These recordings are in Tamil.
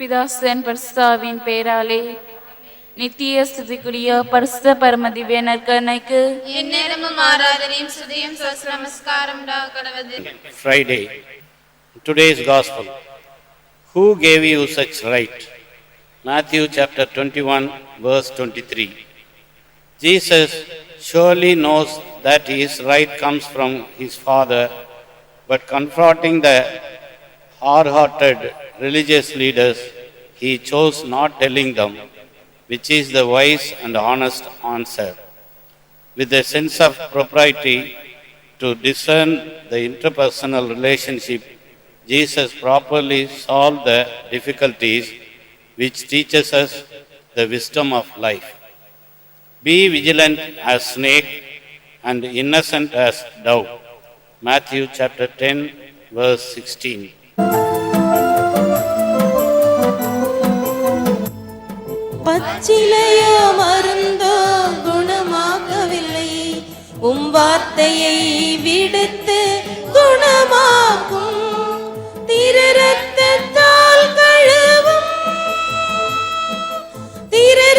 பிதாசன் பரிசுத்தாவின் பெயராலே நித்திய ஸ்துதிக்குரிய பரிசுத்த பரம திவ்ய நற்கருணைக்கு எந்நேரமும் ஆராதனையும் சுதியும் சோஸ்ர நமஸ்காரம் கடவது Friday. Today's Gospel. Who gave you such right? Matthew chapter 21, verse 23. Jesus surely knows that his right comes from his Father, but confronting the hard hearted religious leaders, he chose not telling them, which is the wise and honest answer with a sense of propriety to discern the interpersonal relationship, Jesus properly solved the difficulties which teaches us the wisdom of life. Be vigilant as snake and innocent as dove. Matthew chapter 10 verse 16. சிலையோ மருந்தோ குணமாகவில்லை உம் வார்த்தையை விடுத்து குணமாக்கும். திரு கழுவும். திரு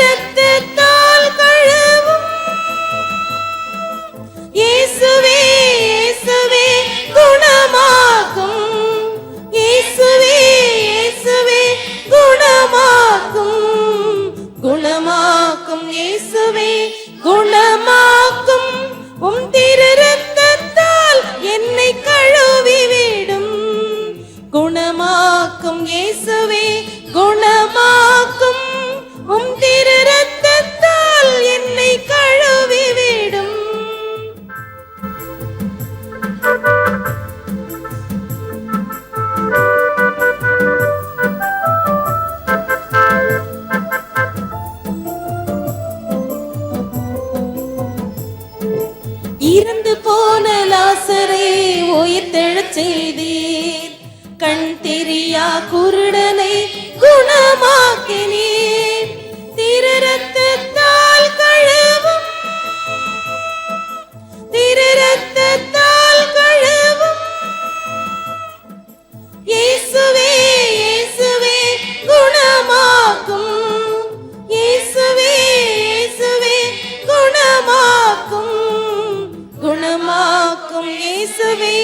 இயேசுவே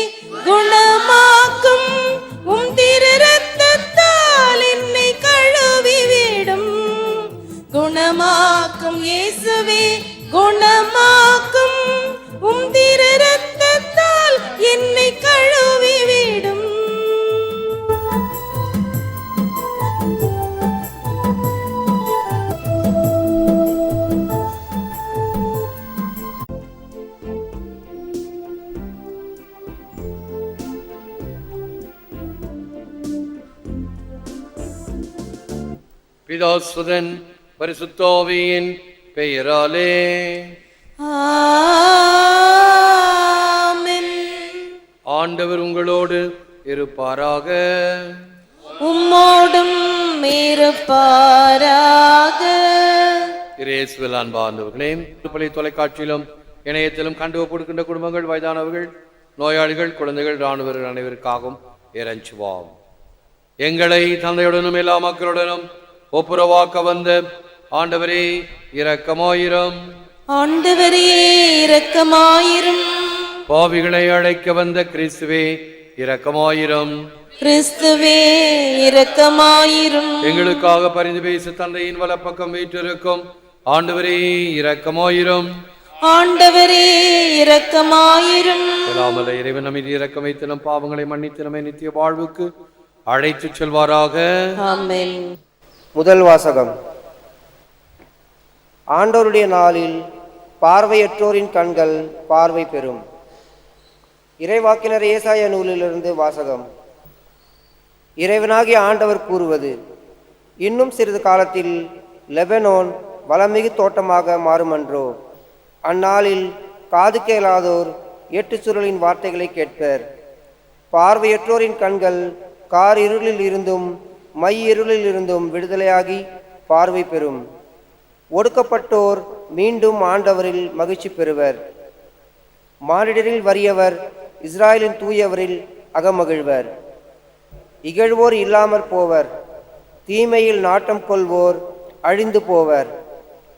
குணமாக்கும் பிதாசுதன் பரிசுத்தோவியின் பெயராலே. ஆண்டவர் உங்களோடு இருப்பாராக. உம்மோடும் இருப்பாராக. இரேசுவில் அன்பார்ந்தவர்களே திருப்பலி தொலைக்காட்சியிலும் இணையத்திலும் கண்டு கொடுக்கின்ற குடும்பங்கள் வயதானவர்கள் நோயாளிகள் குழந்தைகள் இராணுவர் அனைவருக்காகவும் இறைஞ்சுவோம். எங்களை தந்தையுடனும் எல்லா மக்களுடனும் ஒப்புரவாக்க வந்த ஆண்டவரே இரக்கமாயிரம். ஆண்டவரே இரக்கமாயிரும். பாவிகளை அழைக்க வந்த கிறிஸ்துவே இரக்கமாயிரம். கிறிஸ்துவே இரக்கமாயிரும். எங்களுக்காக பரிந்து பேச தந்தையின் வலப்பக்கம் வீற்றிருக்கும். ஆண்டவரே இரக்கமாயிரும். ஆண்டவரே இரக்கமாயிரும். எல்லாமல்ல இறைவன் நம்மீது இரக்கம் வைத்து நம் பாவங்களை மன்னித்து நம்மை நித்திய வாழ்வுக்கு அழைத்துச் செல்வாராக. ஆமென். முதல் வாசகம். ஆண்டோருடைய நாளில் பார்வையற்றோரின் கண்கள் பார்வை பெறும். இறைவாக்கினர் ஏசாய நூலிலிருந்து வாசகம். இறைவனாகிய ஆண்டவர் கூறுவது இன்னும் சிறிது காலத்தில் லெபனோன் வளமிகு தோட்டமாக மாறுமன்றோ? அந்நாளில் காது கேளாதோர் எட்டு சுருளின் வார்த்தைகளை கேட்பர். பார்வையற்றோரின் கண்கள் கார் இருளில் இருந்தும் மை இருளில் இருந்தும் விடுதலையாகி பார்வை பெறும். ஒடுக்கப்பட்டோர் மீண்டும் ஆண்டவரில் மகிழ்ச்சி பெறுவர். மானிடரில் வறியவர் இஸ்ராயலின் தூயவரில் அகமகிழ்வர். இகழ்வோர் இல்லாமற் போவர். தீமையில் நாட்டம் கொள்வோர் அழிந்து போவர்.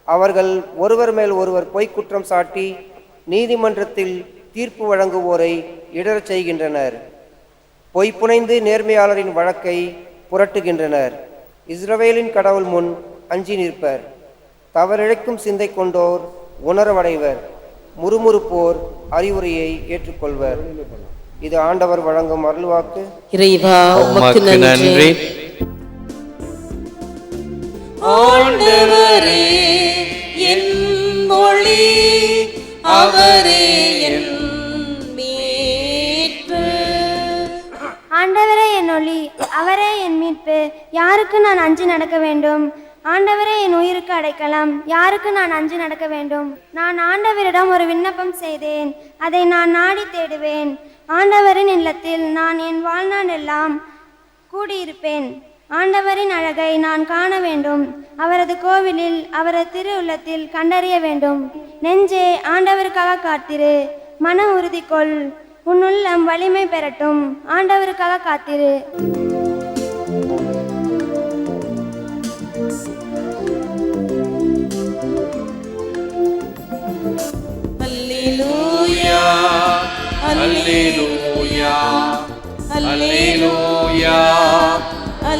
அவர்கள் ஒருவர் மேல் ஒருவர் பொய்க்குற்றம் சாட்டி நீதிமன்றத்தில் தீர்ப்பு வழங்குவோரை இடரச் செய்கின்றனர். பொய் புனைந்து நேர்மையாளரின் வழக்கை புரட்டுகின்றனர். இஸ்ரவேலின் கடவுள் முன் அஞ்சி நிற்பர். தவறிழைக்கும் சிந்தை கொண்டோர் உணர்வடைவர். முறுமுறுப்போர் அறிவுரையை ஏற்றுக்கொள்வர். இது ஆண்டவர் வழங்கும் அருள்வாக்கு. இறைவா நன்றி. ஆண்டவரே என் மொழி அவரே என் மீட்பு. ஆண்டவரே ஒளி அவரே என் மீட்பு. யாருக்கு நான் அஞ்சு நடக்க வேண்டும்? ஆண்டவரே என் உயிருக்கு அடைக்கலாம். யாருக்கு நான் அஞ்சு நடக்க வேண்டும்? நான் ஆண்டவரிடம் ஒரு விண்ணப்பம் செய்தேன். அதை நான் நாடி தேடுவேன். ஆண்டவரின் இல்லத்தில் நான் என் வாழ்நாள் எல்லாம் கூடியிருப்பேன். ஆண்டவரின் அழகை நான் காண வேண்டும். அவரது கோவிலில் அவரது திரு உள்ளத்தில் கண்டறிய வேண்டும். நெஞ்சே ஆண்டவருக்காக காத்திரு. மன உறுதி கொள் உன் உள்ளம் வலிமை பெறட்டும். ஆண்டவருக்காக காத்திரு. அல்லேலூயா அல்லேலூயா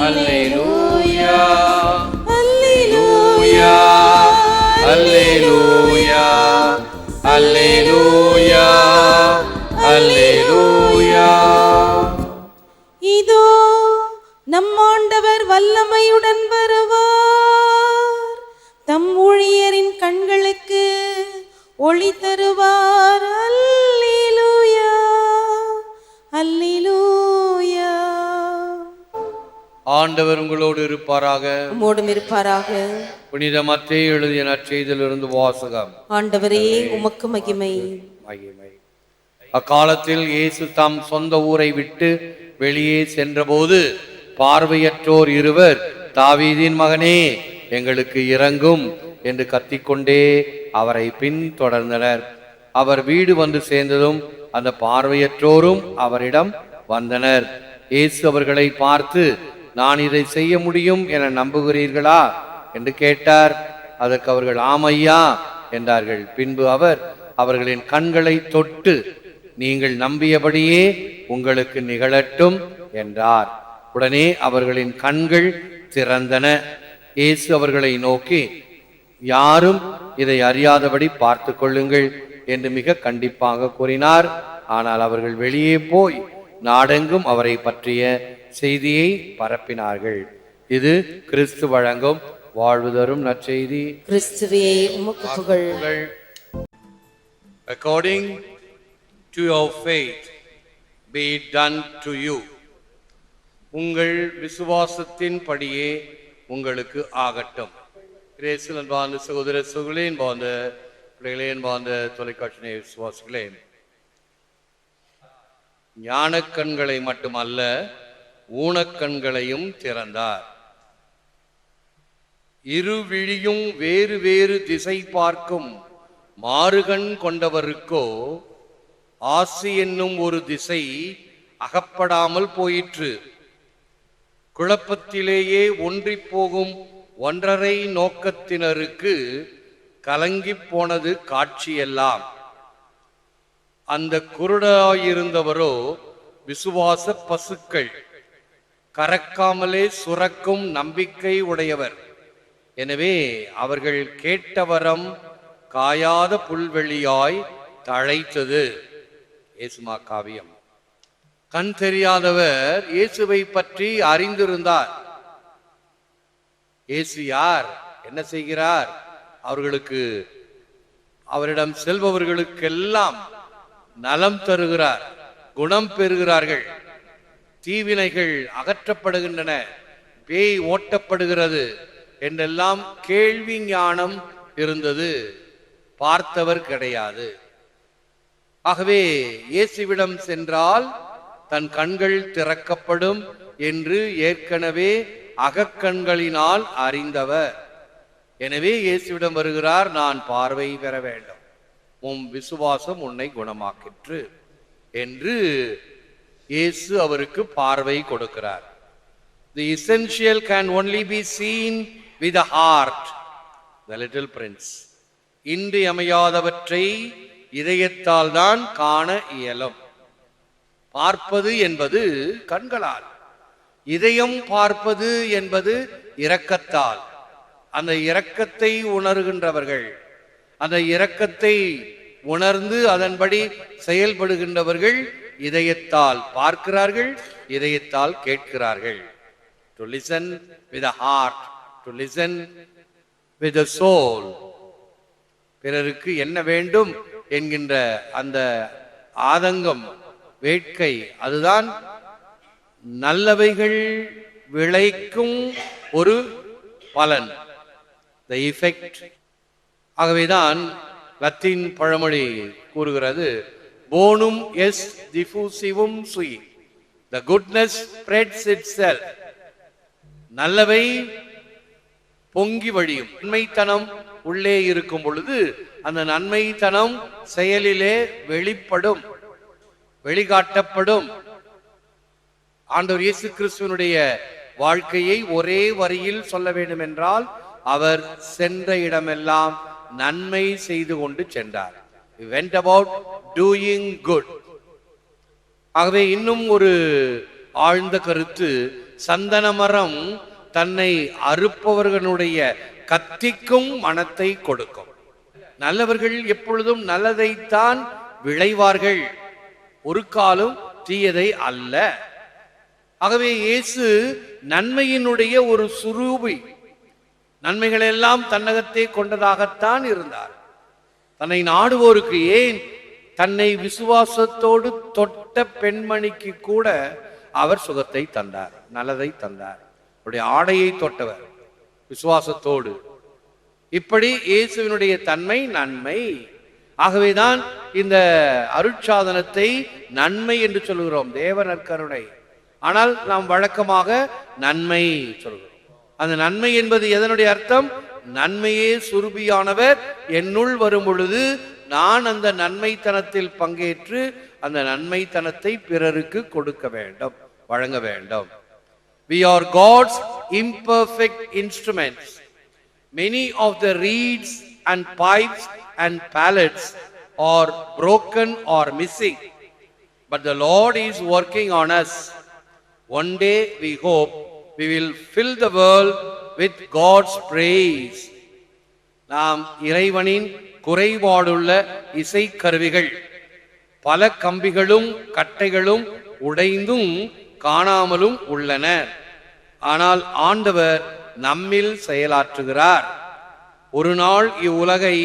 அல்லேலூயா. ஒளி தருவார். அல்லேலூயா. அல்லேலூயா. ஆண்டவர் உங்களோடு இருப்பாராக. உம்மோடும் இருப்பாராக. புனித மத்தேயு எழுதிய நற்செய்தியிலிருந்து வாசகம். ஆண்டவரே உமக்கு மகிமை. மகிமை. அக்காலத்தில் இயேசு தாம் சொந்த ஊரை விட்டு வெளியே சென்றபோது பார்வையற்றோர் இருவர் தாவீதின் மகனே எங்களுக்கு இறங்கும் என்று கத்திக்கொண்டே அவரை பின்தொடர்ந்தனர். அவர் வீடு வந்து சேர்ந்ததும் அந்த பார்வையற்றோரும் அவரிடம் வந்தனர். இயேசு அவர்களை பார்த்து நான் இதை செய்ய முடியும் என நம்புகிறீர்களா? என்று கேட்டார். அதற்கு அவர்கள் ஆமையா என்றார்கள். பின்பு அவர் அவர்களின் கண்களை தொட்டு நீங்கள் நம்பியபடியே உங்களுக்கு நிகழட்டும் என்றார். உடனே அவர்களின் கண்கள் திறந்தன. இயேசு அவர்களை நோக்கி யாரும் இதை அறியாதபடி பார்த்து கொள்ளுங்கள் என்று மிக கண்டிப்பாக கூறினார். ஆனால் அவர்கள் வெளியே போய் நாடெங்கும் அவரை பற்றிய செய்தியை பரப்பினார்கள். இது கிறிஸ்து வழங்கும் வாழ்வு தரும் நற்செய்தி கிறிஸ்துவே According to your faith, be it done to you. உங்கள் விசுவாசத்தின் படியே உங்களுக்கு ஆகட்டும். கிரேசில் அன்பார்ந்த சகோதர சகோதரே அன்பார்ந்த பிள்ளைகளே அன்பார்ந்த தொலைக்காட்சி விசுவாசிகளே ஞானக்கண்களை மட்டுமல்ல ஊனக்கண்களையும் திறந்தார். இரு விழியும் வேறு வேறு திசை பார்க்கும் மாறுகண் கொண்டவருக்கோ ஆசி என்னும் ஒரு திசை அகப்படாமல் போயிற்று. குழப்பத்திலேயே ஒன்றிப் போகும் ஒன்றரை நோக்கத்தினருக்கு கலங்கிப் போனது காட்சியெல்லாம். அந்த குருடாயிருந்தவரோ விசுவாச பசுக்கள். கறக்காமலே சுரக்கும் நம்பிக்கை உடையவர். எனவே அவர்கள் கேட்ட வரம் காயாத புல்வெளியாய் தழைத்தது. இயேசுமா காவியம். கண் தெரியாதவர் இயேசுவை பற்றி அறிந்திருந்தார். இயேசு யார்? என்ன செய்கிறார்? அவர்களுக்கு அவரிடம் செல்பவர்களுக்கெல்லாம் நலம் தருகிறார் குணம் பெறுகிறார்கள். தீவினைகள் அகற்றப்படுகின்றன பேய் ஓட்டப்படுகிறது என்றெல்லாம் கேள்வி ஞானம் இருந்தது பார்த்தவர் கிடையாது. ஆகவே இயேசுவிடம் சென்றால் தன் கண்கள் திறக்கப்படும் என்று ஏற்கனவே அகக்கண்களினால் அறிந்தவர். எனவே இயேசுவிடம் வருகிறார் நான் பார்வை பெற வேண்டும். உம் விசுவாசம் உன்னை குணமாக்கிற்று என்று இயேசு அவருக்கு பார்வை கொடுக்கிறார். The essential can only be seen with heart the little prince இன்று இன்றியமையாதவற்றை இதயத்தால் தான் காண இயலும். பார்ப்பது என்பது கண்களால் இதயம் பார்ப்பது என்பது இரக்கத்தால். அந்த இரக்கத்தை உணர்கின்றவர்கள் அந்த இரக்கத்தை உணர்ந்து அதன்படி செயல்படுகின்றவர்கள் இதயத்தால் பார்க்கிறார்கள் இதயத்தால் கேட்கிறார்கள். To listen with heart to listen with soul பிறருக்கு என்ன வேண்டும் என்கின்ற அந்த ஆதங்கம் வேட்கை அதுதான் நல்லவைகள் விளைக்கும் ஒரு பலன். த இஃபெக்ட் ஆகவேதான் லத்தீன் பழமொழி கூறுகிறது போனும் எஸ் டிஃபூசிவும் சுய் the goodness spreads itself நல்லவை பொங்கி வழியும். நன்மைத்தனம் உள்ளே இருக்கும் பொழுது அந்த நன்மைத்தனம் செயலிலே வெளிப்படும் வெளிக்காட்டப்படும் ஆண்டவர் இயேசு கிறிஸ்துவனுடைய வாழ்க்கையை ஒரே வரியில் சொல்ல வேண்டும் என்றால் அவர் சென்ற இடமெல்லாம் நன்மை செய்து கொண்டு சென்றார். வெண்ட் அபவுட் டூயிங் குட் ஆகவே இன்னும் ஒரு ஆழ்ந்த கருத்து சந்தன மரம் தன்னை அறுப்பவர்களுடைய கத்திக்கும் மனத்தை கொடுக்கும். நல்லவர்கள் எப்பொழுதும் நல்லதைத்தான் விளைவார்கள். ஒரு காலம் தீயதை அல்ல. ஆகவே இயேசு நன்மையினுடைய ஒரு சுரூபி. நன்மைகள் எல்லாம் தன்னகத்தே கொண்டதாகத்தான் இருந்தார். தன்னை நாடுவோருக்கு ஏன்? தன்னை விசுவாசத்தோடு தொட்ட பெண்மணிக்கு கூட அவர் சுகத்தை தந்தார் நல்லதை தந்தார். அவருடைய ஆடையை தொட்டவர் விசுவாசத்தோடு. இப்படி இயேசுவினுடைய தன்மை நன்மை. ஆகவேதான் இந்த அருட்சாதனத்தை நன்மை என்று சொல்கிறோம் தேவ நற்கருணை ஆனால் நாம் வழக்கமாக நன்மை சொல்கிறோம். அந்த நன்மை என்பது எதனுடைய அர்த்தம்? நன்மையே சுருபியானவர் என்னுள் வரும் பொழுது நான் அந்த நன்மைத்தனத்தில் பங்கேற்று அந்த நன்மைத்தனத்தை பிறருக்கு கொடுக்க வேண்டும் வழங்க வேண்டும். We are God's imperfect instruments many of the reeds and pipes and pallets are broken or missing. But the lord is working on us. One day we hope we will fill the world with god's praise. நாம் இறைவனின் குறைபாடுள்ள இசைக்கருவிகள் பல கம்பிகளும் கட்டைகளும் உடைந்தும் காணாமலும் உள்ளன. ஆனால் ஆண்டவர் நம்மில் செயலாற்றுகிறார். ஒரு நாள் இவ்வுலகை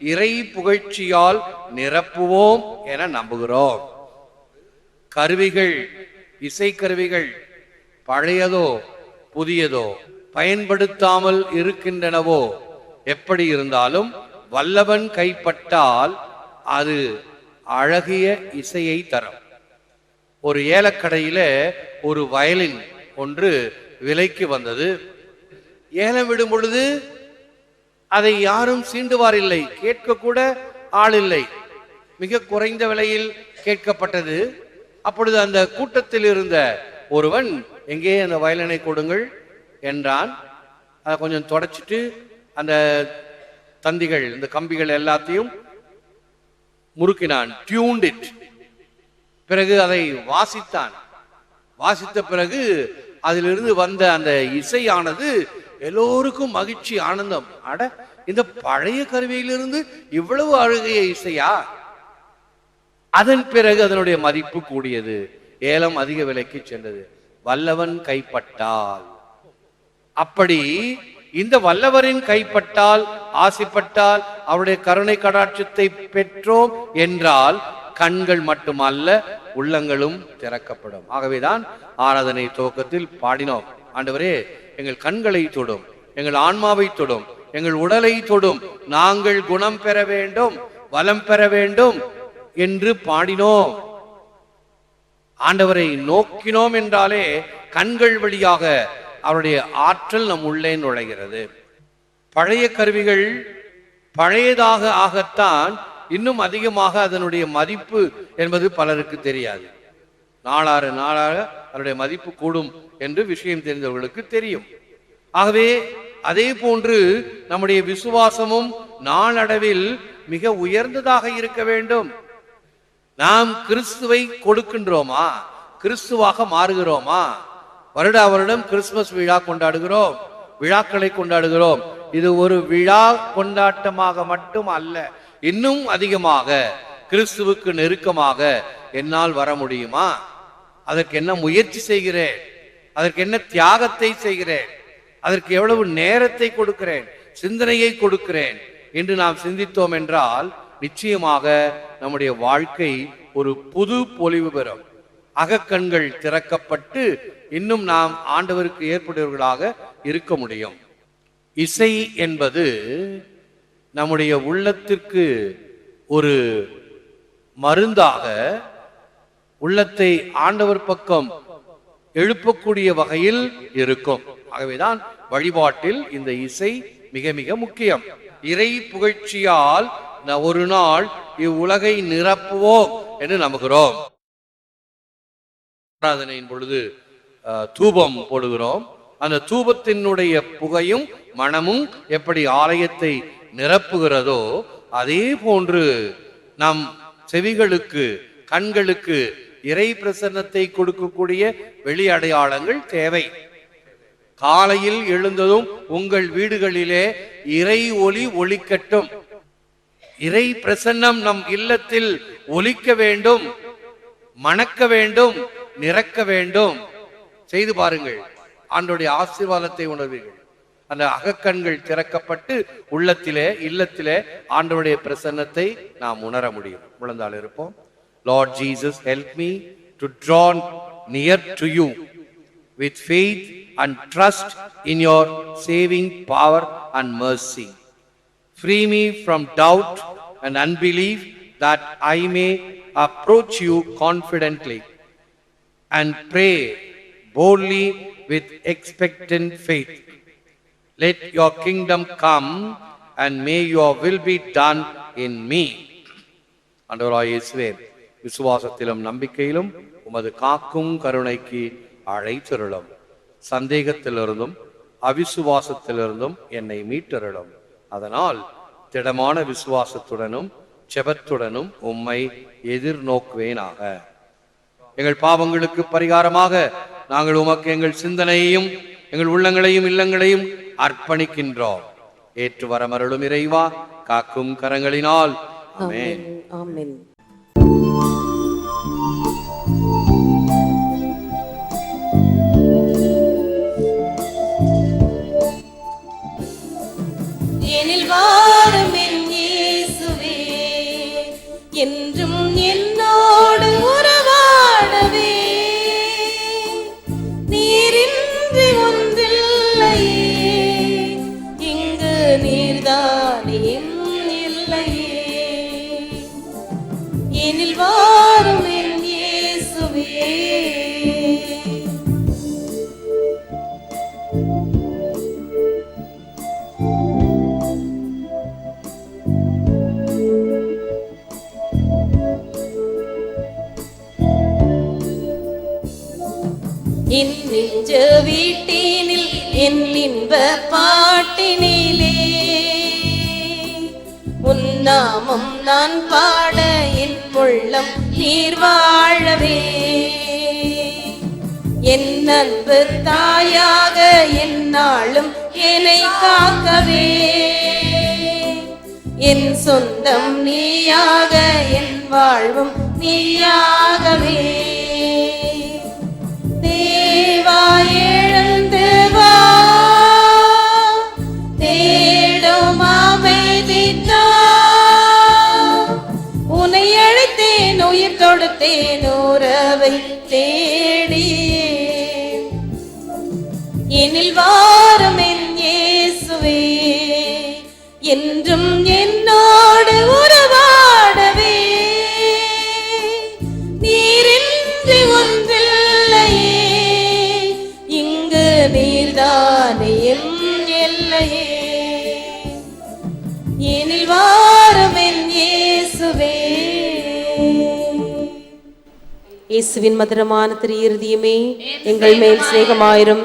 இறை புகழ்ச்சியால் நிரப்புவோம் என நம்புகிறோம். கருவிகள் இசைக்கருவிகள் பழையதோ புதியதோ பயன்படுத்தாமல் இருக்கின்றனவோ எப்படி இருந்தாலும் வல்லவன் கைப்பட்டால் அது அழகிய இசையை தரும். ஒரு ஏலக்கடையில ஒரு வயலின் ஒன்று விலைக்கு வந்தது. ஏலம் விடும் பொழுது அதை யாரும் சீண்டுவார் இல்லை கேட்க கூட ஆள் இல்லை மிக குறைந்த விலையில் கேட்கப்பட்டது. அப்பொழுது அந்த கூட்டத்தில் இருந்த ஒருவன் எங்கே அந்த வயலினை கொடுங்கள்? என்றான். அதை கொஞ்சம் தொடச்சிட்டு அந்த தந்திகள் இந்த கம்பிகள் எல்லாத்தையும் முறுக்கினான். டியூன்ட் இட் பிறகு அதை வாசித்தான். வாசித்த பிறகு அதிலிருந்து வந்த அந்த இசையானது எல்லோருக்கும் மகிழ்ச்சி ஆனந்தம். அட இந்த பழைய கருவியிலிருந்து இவ்வளவு அழுகைய இசையா? அதன் பிறகு அதனுடைய மதிப்பு கூடியது. ஏலம் அதிக விலைக்கு சென்றது. வல்லவன் கைப்பட்டால். அப்படி இந்த வல்லவரின் கைப்பட்டால் ஆசைப்பட்டால் அவருடைய கருணை கடாட்சத்தை பெற்றோம் என்றால் கண்கள் மட்டுமல்ல உள்ளங்களும் திறக்கப்படும். ஆகவேதான் ஆராதனை துவக்கத்தில் பாடினோம். ஆண்டவரே எங்கள் கண்களை தொடும் எங்கள் ஆன்மாவை தொடும் எங்கள் உடலை தொடும் நாங்கள் குணம் பெற வேண்டும் வளம் பெற வேண்டும் என்று பாடினோம். ஆண்டவரை நோக்கினோம் என்றாலே கண்கள் வழியாக அவருடைய ஆற்றல் நம் உள்ளே நுழைகிறது. பழைய கருவிகள் பழையதாக ஆகத்தான் இன்னும் அதிகமாக அதனுடைய மதிப்பு என்பது பலருக்கு தெரியாது. நாளாறு நாளாக அதனுடைய மதிப்பு கூடும் என்று விஷயம் தெரிந்தவர்களுக்கு தெரியும். ஆகவே அதே போன்று நம்முடைய விசுவாசமும் நாளடைவில் மிக உயர்ந்ததாக இருக்க வேண்டும். நாம் கிறிஸ்துவை கொடுக்கின்றோமா? கிறிஸ்துவாக மாறுகிறோமா? வருடா வருடம் கிறிஸ்துமஸ் விழா கொண்டாடுகிறோம் விழாக்களை கொண்டாடுகிறோம். இது ஒரு விழா கொண்டாட்டமாக மட்டும் அல்ல இன்னும் அதிகமாக கிறிஸ்துவுக்கு நெருக்கமாக என்னால் வர முடியுமா? அதற்கு என்ன முயற்சி செய்கிறேன்? அதற்கு என்ன தியாகத்தை செய்கிறேன்? அதற்கு எவ்வளவு நேரத்தை கொடுக்கிறேன்? சிந்தனையை கொடுக்கிறேன்? என்று நாம் சிந்தித்தோம் என்றால் நிச்சயமாக நம்முடைய வாழ்க்கை ஒரு புது பொலிவு பெறும். அகக்கண்கள் திறக்கப்பட்டு இன்னும் நாம் ஆண்டவருக்கு ஏற்புடையவர்களாக இருக்க முடியும். இசை என்பது நம்முடைய உள்ளத்திற்கு ஒரு மருந்தாக உள்ளத்தை ஆண்டவர் பக்கம் எழுப்பக்கூடிய வகையில் இருக்கும். ஆகவேதான் வழிபாட்டில் இந்த இசை மிக மிக முக்கியம். இறை புகழ்ச்சியால் ஒரு நாள் இவ்வுலகை நிரப்புவோம் என்று நம்புகிறோம். ஆராதனையின் பொழுது தூபம் போடுகிறோம். அந்த தூபத்தினுடைய புகையும் மனமும் எப்படி ஆலயத்தை நிரப்புகிறதோ அதே போன்று நம் செவிகளுக்கு கண்களுக்கு இறை பிரசன்னத்தை கொடுக்கக்கூடிய வெளி அடையாளங்கள் தேவை. காலையில் எழுந்ததும் உங்கள் வீடுகளிலே இறை ஒளி ஒளிக்கட்டும். இறை பிரசன்னம் நம் இல்லத்தில் ஒலிக்க வேண்டும் மணக்க வேண்டும் நிறக்க வேண்டும். செய்து பாருங்கள். ஆண்டோடைய ஆசீர்வாதத்தை உணர்வீர்கள். அந்த அகக்கண்கள் திறக்கப்பட்டு உள்ளத்திலே இல்லத்திலே ஆண்டவருடைய பிரசன்னத்தை நாம் உணர முடியும். உழந்தால் இருப்போம். Lord Jesus help me to draw near to you with faith and trust in your saving power and mercy Free me from doubt and unbelief that I may approach you confidently and pray boldly with expectant faith. Let your kingdom come and may your will be done in me. ஆண்டவராய் இயேசுவே விசுவாசத்திலும் நம்பிக்கையிலும் உமது காக்கும் கருணைக்கு அழைத்தருளும் சந்தேகத்திலிருந்தும் அவிசுவாசத்திலிருந்தும் என்னை மீட்டருளும் அதனால் திடமான விசுவாசத்துடனும் செபத்துடனும் உம்மை எதிர்நோக்குவேனாக. எங்கள் பாவங்களுக்கு பரிகாரமாக நாங்கள் உமக்கு எங்கள் சிந்தனையையும் எங்கள் உள்ளங்களையும் இல்லங்களையும் அர்ப்பணிக்கின்றோம். ஏற்று வரமருளும் இறைவா காக்கும் கரங்களினால். ஆமென். ஆமென். நீர்தானே இல்லையே எனில் வாரும் என் இயேசுவே. என் நெஞ்ச வீட்டினில் என் இன்ப பா நாமம் நான் பாட என் உள்ளம் நீர் வாழவே. என் அன்பு தாயாக என்னாலும் என்னை காக்கவே. என் சொந்தம் நீயாக என் வாழ்வும் நீயாகவே. தேவாயே உயிர் தொடுத்தேன் இயேசுவின் மதுரமான திரு இருதயமே எங்கள் மேல் சிநேகமாயிரும்.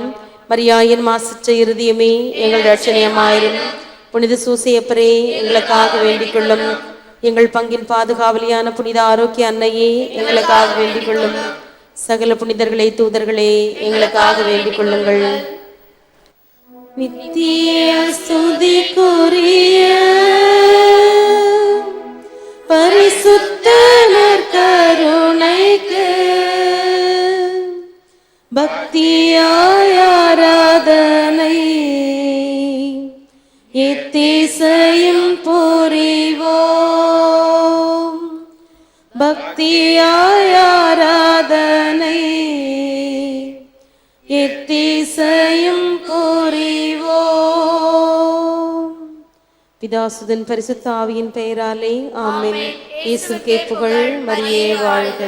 மரியாயின் மாசற்ற இருதயமே எங்கள் ரட்சணியமாயிரும் புனித சூசையப்பரே எங்களுக்காக வேண்டிக் கொள்ளும் எங்கள் பங்கின் பாதுகாவலியான புனித ஆரோக்கிய அன்னையே எங்களுக்காக வேண்டிக் கொள்ளும் சகல புனிதர்களே தூதர்களே எங்களுக்காக வேண்டிக் கொள்ளுங்கள் நித்திய சுதி பரிசுத்த பக்தியாய் ஆராதனை. எத்தேசையும் புரிவோம். பக்தியாய் ஆராதனை. எத்தேசையும் புரிவோம். பிதாசுதன் பரிசுத்த ஆவியின் பெயராலே ஆமென். இயேசுக்கே புகழ் மரியே வாழ்க.